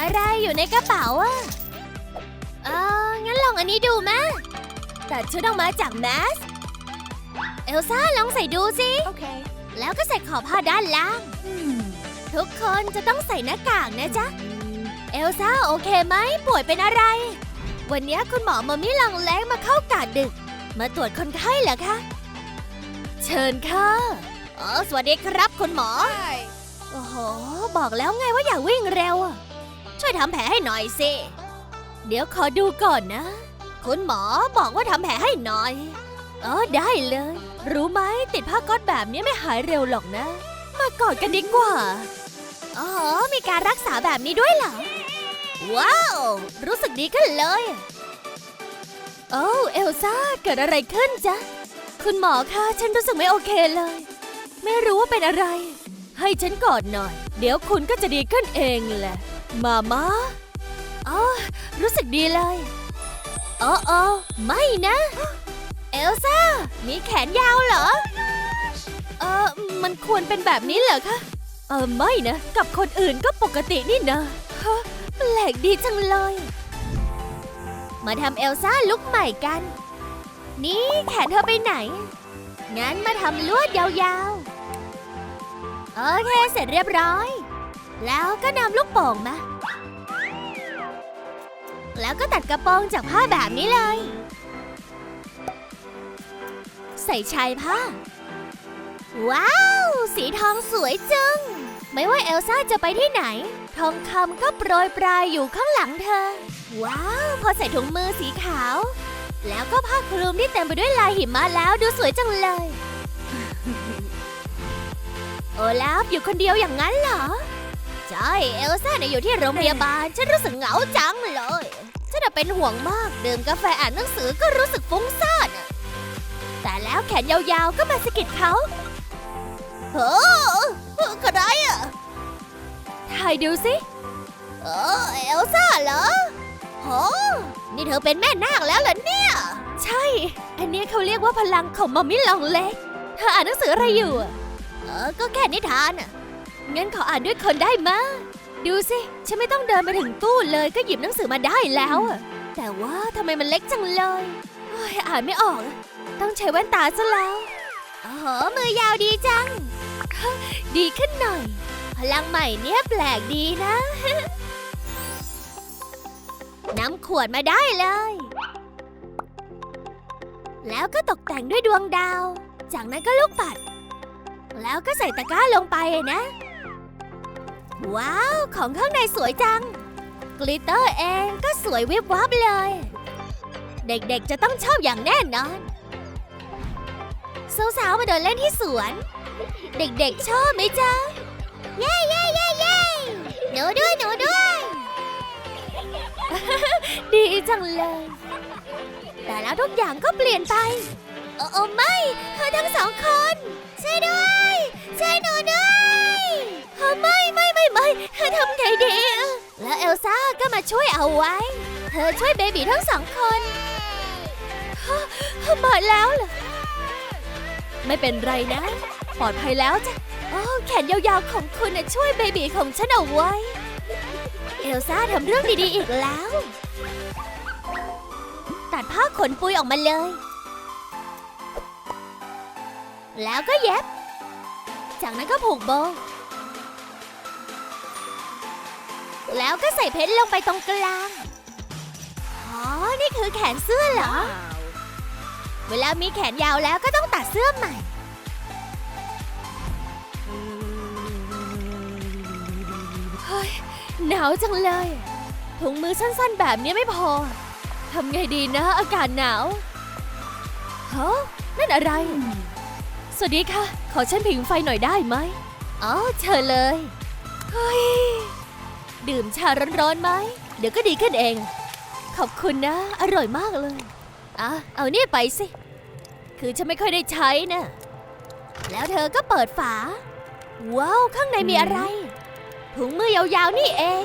อะไรอยู่ในกระเป๋าอะเอองั้นลองอันนี้ดูมะตัดชุดออกมาจากแมส เอลซ่าลองใส่ดูสิ Okay. แล้วก็ใส่ขอบผ้าด้านล่าง Hmm. ทุกคนจะต้องใส่หน้ากากนะจ๊ะ เอลซ่าโอเคไหมป่วยเป็นอะไร วันนี้คุณหมอมามิลังแล้งมาเข้ากะดึก มาตรวจคนไข้เหรอคะ เชิญค่ะ อ๋อ สวัสดีครับคุณหมอ Hi. โอ้โห บอกแล้วไงว่าอย่าวิ่งเร็วอะ ช่วยทำแผลให้หน่อยสิ เดี๋ยวขอดูก่อนนะ คุณหมอบอกว่าทำแผลให้หน่อย เออได้เลย รู้ไหมติดผ้าก๊อตแบบนี้ไม่หายเร็วหรอกนะ มากอดกันดีกว่า อ๋อ มีการรักษาแบบนี้ด้วยเหรอ ว้าว รู้สึกดีขึ้นเลย โอ้เอลซ่า เกิดอะไรขึ้นจ๊ะ คุณหมอคะฉันรู้สึกไม่โอเคเลย ไม่รู้ว่าเป็นอะไร ให้ฉันกอดหน่อย เดี๋ยวคุณก็จะดีขึ้นเองแหละ มามาอ๋อรู้สึกดีเลยอ๋อออไม่นะ เอลซ่า มีแขนยาวเหรอ เออมันควรเป็นแบบนี้เหรอคะ เออไม่นะ กับคนอื่นก็ปกตินี่นะฮะแปลกดีจังเลย มาทำเอลซ่าลุกใหม่กัน นี่แขนเธอไปไหน งั้นมาทำลวดยาวๆ โอเค เสร็จเรียบร้อย แล้วก็นำลูกโป่งมา แล้วก็ตัดกระโปรงจากผ้าแบบนี้เลย ใส่ชายผ้า ว้าว สีทองสวยจัง ไม่ว่าเอลซ่าจะไปที่ไหน ทองคำก็โปรยปลายอยู่ข้างหลังเธอ ว้าว พอใส่ถุงมือสีขาว แล้วก็ผ้าคลุมที่เต็มไปด้วยลายหิมะแล้วดูสวยจังเลย โอลาฟอยู่คนเดียวอย่างนั้นเหรอ ใช่ เอลซ่าเนี่ยอยู่ที่โรงพยาบาล ฉันรู้สึกเหงาจังเลย ฉันน่ะเป็นห่วงมาก ดื่มกาแฟอ่านหนังสือก็รู้สึกฟุ้งซ่านอะแต่แล้วแขนยาวๆก็มาสะกิดเขาเฮ้อกระไรอะถ่ายดูสิเออเอลซ่าเหรอโหนี่เธอเป็นแม่นาคแล้วเหรอเนี่ย ใช่ อันนี้เขาเรียกว่าพลังของมัมมี่ลองเล็ก เธออ่านหนังสืออะไรอยู่อะเออ ก็แค่นิทานอะ งั้นขออ่านด้วยคนได้มะดูสิ ฉันไม่ต้องเดินไปถึงตู้เลยก็หยิบหนังสือมาได้แล้วอะแต่ว่าทำไมมันเล็กจังเลยโอ้ยอ่านไม่ออกอะต้องใช้แว่นตาซะแล้วโอ้โหมือยาวดีจัง ดีขึ้นหน่อย พลังใหม่เนี่ยแปลกดีนะนำขวดมาได้เลย แล้วก็ตกแต่งด้วยดวงดาว จากนั้นก็ลูกปัด แล้วก็ใส่ตะกร้าลงไปนะ ว้าว ของข้างในสวยจัง กลิตเตอร์เองก็สวยวิบวับเลย เด็กๆจะต้องชอบอย่างแน่นอนสาวๆมาเดินเล่นที่สวน เด็กๆชอบไหมจ๊ะ เย้เย้เย้เย้หนูด้วยหนูด้วย ดีจังเลย แต่แล้วทุกอย่างก็เปลี่ยนไป โอ้โอ้ไม่เธอทั้งสองคน ช่วยด้วย ช่วยหนูด้วย ไม่ไม่ไม่ไม่เธอทำไงดี แล้วเอลซ่าก็มาช่วยเอาไว้ เธอช่วยเบบีทั้งสองคนฮะฮะมาแล้วเหรอ ไม่เป็นไรนะ ปลอดภัยแล้วจ้ะโอ้แขนยาวๆของคุณน่ะช่วยเบบีของฉันเอาไว้ เอลซ่าทำเรื่องดีๆอีกแล้ว ตัดผ้าขนปุยออกมาเลย แล้วก็เย็บ จากนั้นก็ผูกโบ แล้วก็ใส่เพชรลงไปตรงกลาง อ๋อ นี่คือแขนเสื้อเหรอ เวลามีแขนยาวแล้วก็ต้องตัดเสื้อใหม่ เฮ้ย หนาวจังเลย ถุงมือสั้นๆแบบนี้ไม่พอ ทำไงดีนะอากาศหนาวฮะนั่นอะไร สวัสดีค่ะ ขอฉันผิงไฟหน่อยได้ไหม อ๋อ เชิญเลย เฮ้ย ดื่มชาร้อนๆไหม เดี๋ยวก็ดีขึ้นเอง ขอบคุณนะ อร่อยมากเลย อะ เอานี่ไปสิ คือฉันไม่ค่อยได้ใช้นะแล้วเธอก็เปิดฝา ว้าว ข้างในมีอะไร ถุงมือยาวๆนี่เอง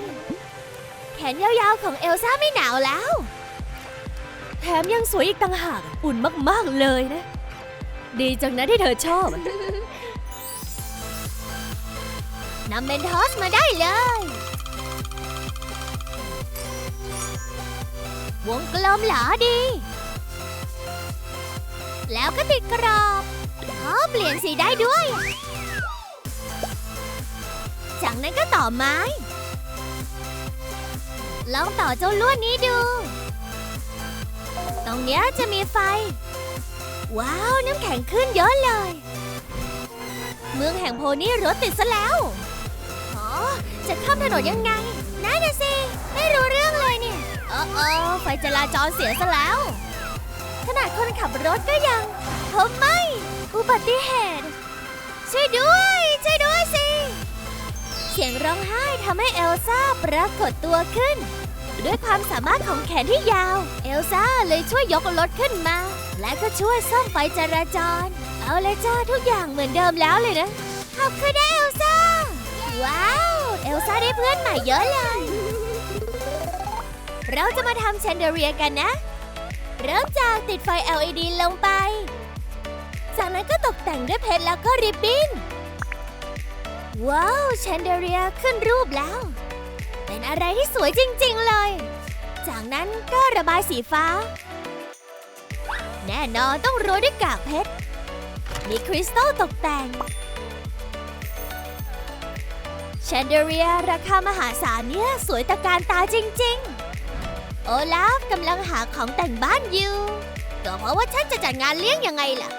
แขนยาวๆของเอลซ่าไม่หนาวแล้ว แถมยังสวยอีกต่างหาก อุ่นมากๆเลยนะ ดีจังนะที่เธอชอบนำเมนทอสมาได้เลย วงกลมเหรอดี แล้วก็ติดกรอบอ๋อเปลี่ยนสีได้ด้วย จากนั้นก็ต่อไม้ ลองต่อเจ้าลวดนี้ดู ตรงเนี้ยจะมีไฟ ว้าว น้ำแข็งขึ้นเยอะเลย เมืองแห่งโพนี่รถติดซะแล้ว อ๋อ จะข้ามถนนยังไงนั่นน่ะสิ ไม่รู้เรื่องเลย ออเออไฟจราจรเสียซะแล้ว ขนาดคนขับรถก็ยังผมไม่ อุบัติเหตุ ช่วยด้วย ช่วยด้วยสิ เสียงร้องไห้ทำให้เอลซ่าปรากฏตัวขึ้น ด้วยความสามารถของแขนที่ยาว เอลซ่าเลยช่วยยกรถขึ้นมา และก็ช่วยซ่อมไฟจราจร เอาเลยจ้าทุกอย่างเหมือนเดิมแล้วเลยนะ ขอบคุณนะเอลซ่า ว้าว เอลซ่าได้เพื่อนใหม่เยอะเลย เราจะมาทำแชนเดเรียกันนะ เริ่มจากติดไฟ LED ลงไป จากนั้นก็ตกแต่งด้วยเพชรแล้วก็ริบบิ้น ว้าวแชนเดเรียขึ้นรูปแล้ว เป็นอะไรที่สวยจริง ๆ เลย จากนั้นก็ระบายสีฟ้า แน่นอนต้องโรยด้วยกากเพชร มีคริสตัลตกแต่งแชนเดเรียราคามหาศาลเนี่ย สวยตะการตาจริง ๆ โอลาฟกำลังหาของแต่งบ้านอยู่ก็เพราะว่าฉันจะจัดงานเลี้ยงยังไงล่ะ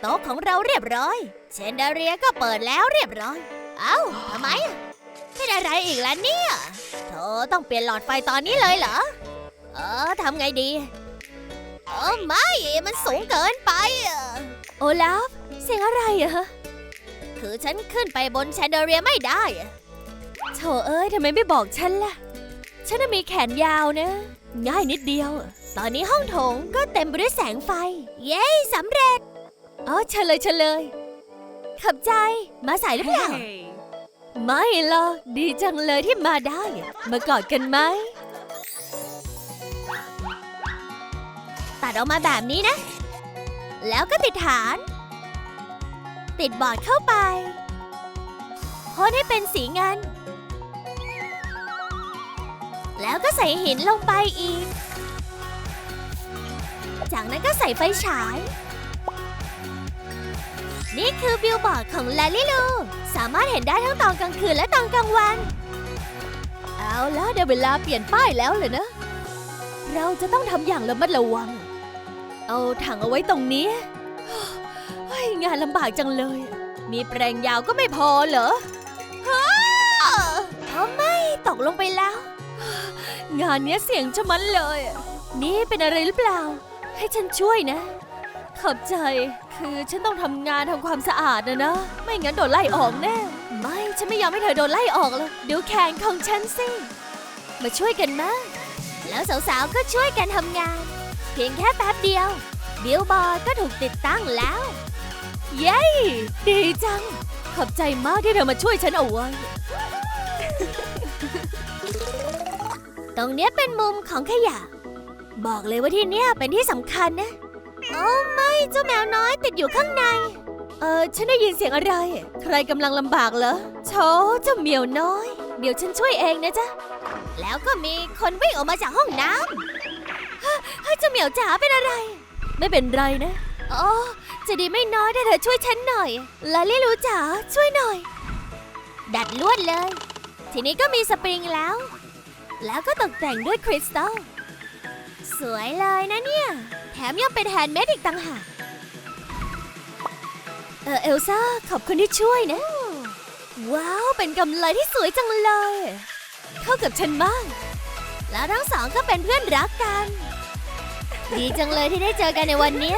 โต๊ะของเราเรียบร้อย เชนเดอเรียก็เปิดแล้วเรียบร้อย เอ้าทำไมอะเป็นอะไรอีกล่ะเนี่ยเธอต้องเปลี่ยนหลอดไฟตอนนี้เลยเหรอ เออทำไงดีเออไม่มันสูงเกินไปอะโอลาฟเสียงอะไรอะคือฉันขึ้นไปบนแชนเดอเรียไม่ได้อะโถเอ้ยทำไมไม่บอกฉันล่ะ ฉันน่ะมีแขนยาวนะ ง่ายนิดเดียว ตอนนี้ห้องโถงก็เต็มไปด้วยแสงไฟ เย้สำเร็จ อ๋อเฉลยเฉลยขับใจ มาสายหรือเปล่า ไม่หรอกดีจังเลยที่มาได้ มากอดกันไหม ตัดออกมาแบบนี้นะ แล้วก็ติดฐาน ติดบอร์ดเข้าไปพ่นให้เป็นสีเงิน แล้วก็ใส่หินลงไปอีก จากนั้นก็ใส่ไฟฉาย นี่คือบิลบอร์ดของลาลิลู สามารถเห็นได้ทั้งตอนกลางคืนและตอนกลางวัน เอาล้วเดี๋ยวเวลาเปลี่ยนป้ายแล้วเลยนะ เราจะต้องทำอย่างระมัดระวัง เอาถังเอาไว้ตรงนี้งานลำบากจังเลย มีแปลงยาวก็ไม่พอเหรอฮ่าทำไมตกลงไปแล้ว งานเนี้ยเสียงชะมัดเลย นี่เป็นอะไรหรือเปล่า ให้ฉันช่วยนะ ขอบใจ คือฉันต้องทำงานทำความสะอาดนะนะ ไม่งั้นโดนไล่ออกแน่ ไม่ ฉันไม่ยอมให้เธอโดนไล่ออกเลยดูแขนของฉันสิ มาช่วยกันมาแล้วสาวๆ ก็ช่วยกันทำงาน เพียงแค่แป๊บเดียวบิลบอร์ดก็ถูกติดตั้งแล้ว เย้ ดีจัง ขอบใจมากที่เธอมาช่วยฉันเอาไว้ ตรงเนี้ยเป็นมุมของขยะ บอกเลยว่าที่เนี้ยเป็นที่สำคัญนะ โอ้ไม่เจ้าแมวน้อยติดอยู่ข้างใน เออฉันได้ยินเสียงอะไร ใครกำลังลำบากเหรอโชเจ้าเหมียวน้อย เดี๋ยวฉันช่วยเองนะจ๊ะ แล้วก็มีคนวิ่งออกมาจากห้องน้ำเฮ้ยเฮ้ยเจ้าเหมียวจ๋าเป็นอะไร ไม่เป็นไรนะอ๋อจะดีไม่น้อยถ้าเธอช่วยฉันหน่อยลาลี่รู้จ๋าช่วยหน่อย ดัดลวดเลย ทีนี้ก็มีสปริงแล้ว แล้วก็ตกแต่งด้วยคริสตัล สวยเลยนะเนี่ย แถมยังเป็นแฮนด์เมดอีกต่างหาก เออเอลซ่า ขอบคุณที่ช่วยนะ ว้าว เป็นกำไรที่สวยจังเลย เข้ากับฉันมาก แล้วทั้งสองก็เป็นเพื่อนรักกัน ดีจังเลยที่ได้เจอกันในวันนี้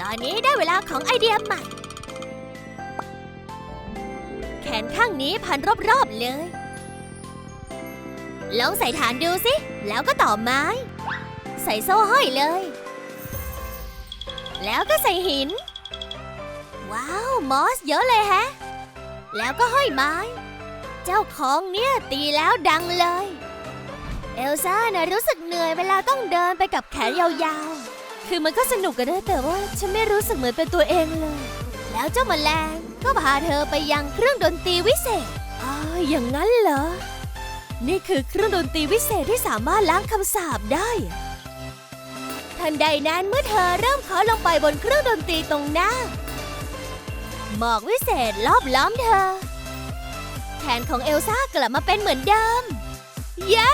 ตอนนี้ได้เวลาของไอเดียใหม่แขนข้างนี้พันรอบๆเลย ลองใส่ฐานดูสิ แล้วก็ต่อไม้ ใส่โซ่ห้อยเลย แล้วก็ใส่หิน ว้าว มอสเยอะเลยแฮะ แล้วก็ห้อยไม้ เจ้าของเนี่ยตีแล้วดังเลย เอลซ่านะรู้สึกเหนื่อยเวลาต้องเดินไปกับแขนยาวๆ คือมันก็สนุกกันนะแต่ว่าฉันไม่รู้สึกเหมือนเป็นตัวเองเลย แล้วเจ้าแมลงก็พาเธอไปยังเครื่องดนตรีวิเศษอ๋ออย่างนั้นเหรอ นี่คือเครื่องดนตรีวิเศษที่สามารถล้างคำสาปได้ ทันใดนั้นเมื่อเธอเริ่มเคาะลงไปบนเครื่องดนตรีตรงหน้า หมอกวิเศษรอบล้อมเธอ แขนของเอลซ่ากลับมาเป็นเหมือนเดิม เย้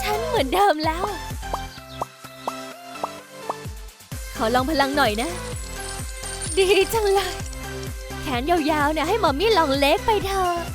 ฉันเหมือนเดิมแล้ว ขอลองพลังหน่อยนะ ดีจังเลย แขนยาวๆเนี่ยให้หมอมมี่ลองเล็กไปเถอะ